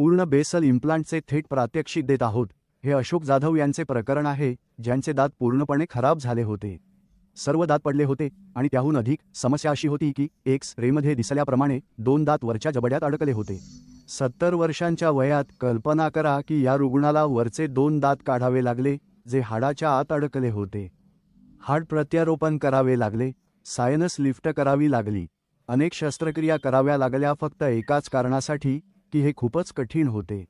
पूर्ण बेसल इम्प्लांटचे थेट प्रात्यक्षिक देत आहोत. हे अशोक जाधव यांचे प्रकरण आहे ज्यांचे दात पूर्णपणे खराब झाले होते. सर्व दात पडले होते आणि त्याहून अधिक समस्या अशी होती की एक्स रेमध्ये दिसल्याप्रमाणे दोन दात वरच्या जबड्यात अडकले होते. सत्तर वर्षांच्या वयात कल्पना करा की या रुग्णाला वरचे दोन दात काढावे लागले जे हाडाच्या आत अडकले होते. हाड प्रत्यारोपण करावे लागले सायनस लिफ्ट करावी लागली. अनेक शस्त्रक्रिया कराव्या लागल्या फक्त एकाच कारणासाठी की हे खूपच कठीण होते.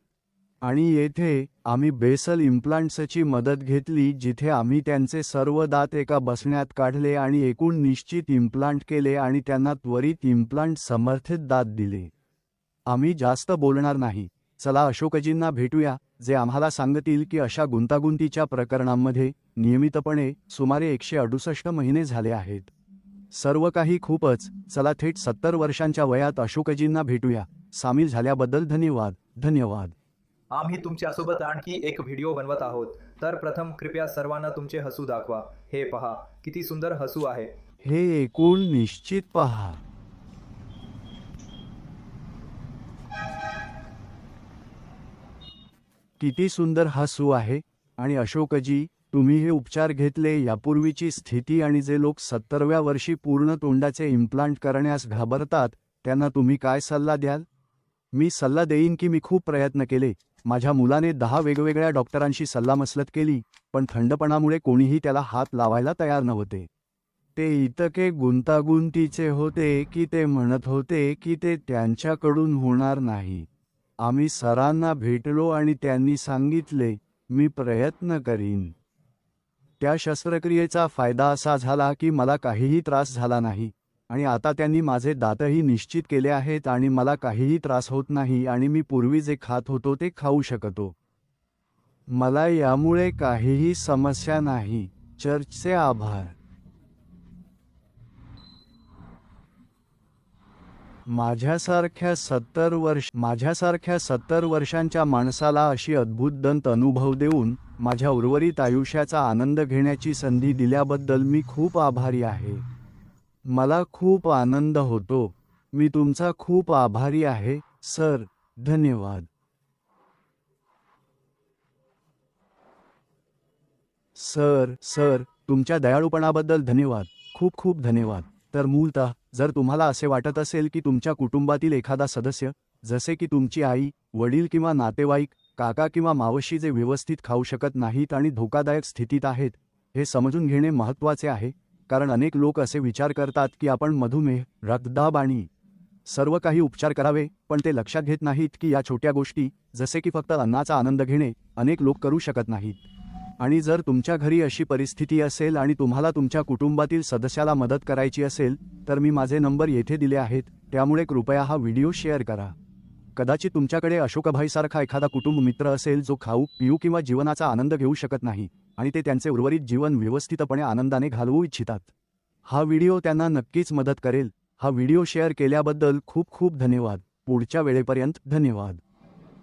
आणि येथे आम्ही बेसल इम्प्लांट्सची मदत घेतली जिथे आम्ही त्यांचे सर्व दात एका बसण्यात काढले आणि एकूण निश्चित इम्प्लांट केले आणि त्यांना त्वरित इम्प्लांट समर्थित दात दिले. आम्ही जास्त बोलणार नाही. चला अशोकजींना भेटूया जे आम्हाला सांगतील की अशा गुंतागुंतीच्या प्रकरणांमध्ये नियमितपणे सुमारे एकशे अडुसष्ट महिने झाले आहेत. सर्व काही खूपच चला थेट सत्तर वर्षांच्या वयात अशोकजींना भेटूया. सामील झाल्याबद्दल धन्यवाद. धन्यवाद. आम्ही तुमच्यासोबत आणखी एक व्हिडिओ बनवत आहोत. तर प्रथम कृपया सर्वांना तुमचे हसू दाखवा. हे पहा किती सुंदर हसू आहे. हे एकूण निश्चित पहा. किती सुंदर हसू आहे. आणि अशोकजी तुम्ही हे उपचार घेतले यापूर्वीची स्थिती आणि जे लोक सत्तरव्या वर्षी पूर्ण तोंडाचे इम्प्लांट करण्यास घाबरतात त्यांना तुम्ही काय सल्ला द्याल? मी सल्ला देईन की मी खूप प्रयत्न केले. माझ्या मुलाने दहा वेगवेगळ्या डॉक्टरांशी सल्लामसलत केली पण थंडपणामुळे कोणीही त्याला हात लावायला तयार नव्हते. ते इतके गुंतागुंतीचे होते की ते म्हणत होते की ते त्यांच्याकडून होणार नाही. आम्ही सरांना भेटलो आणि त्यांनी सांगितले मी प्रयत्न करीन. त्या शस्त्रक्रियेचा फायदा असा झाला की मला काहीही त्रास झाला नाही. आणि आता त्यांनी माझे दातही निश्चित केले आहेत आणि मला काहीही त्रास होत नाही आणि मी पूर्वी जे खात होतो ते खाऊ शकतो. मला यामुळे काहीही समस्या नाही. चर्चचे आभार. माझ्यासारख्या सत्तर वर्ष माझ्यासारख्या सत्तर वर्षांच्या माणसाला अशी अद्भुत दंत अनुभव देऊन माझ्या उर्वरित आयुष्याचा आनंद घेण्याची संधी दिल्याबद्दल मी खूप आभारी आहे. मला खूप आनंद होतो. मी तुमचा खूप आभारी आहे सर. धन्यवाद. सर सर तुमच्या दयाळूपणाबद्दल धन्यवाद. खूप खूप धन्यवाद. तर मूलतः जर तुम्हाला असे वाटत असेल की तुमच्या कुटुंबातील एखादा सदस्य जसे की तुमची आई वडील किंवा नातेवाईक काका किंवा मावशी जे व्यवस्थित खाऊ शकत नाहीत आणि धोकादायक स्थितीत आहेत हे समजून घेणे महत्त्वाचे आहे. कारण अनेक लोक असे विचार करतात की आपण मधुमेह रक्तदाब आणि सर्व काही उपचार करावे पण ते लक्षात घेत नाहीत की या छोट्या गोष्टी जसे की फक्त अन्नाचा आनंद घेणे अनेक लोक करू शकत नाहीत. आणि जर तुमच्या घरी अशी परिस्थिती असेल आणि तुम्हाला तुमच्या कुटुंबातील सदस्याला मदत करायची असेल तर मी माझे नंबर येथे दिले आहेत त्यामुळे कृपया हा व्हिडिओ शेअर करा. कदाचित तुमच्याकडे अशोकभाईसारखा एखादा कुटुंब मित्र असेल जो खाऊ पिऊ किंवा जीवनाचा आनंद घेऊ शकत नाही. आणि ते त्यांचे उर्वरित जीवन व्यवस्थितपणे आनंदाने घालवू इच्छितात. हा व्हिडिओ त्यांना नक्कीच मदत करेल. हा व्हिडिओ शेअर केल्याबद्दल खूप खूप धन्यवाद. पुढच्या वेळेपर्यंत धन्यवाद.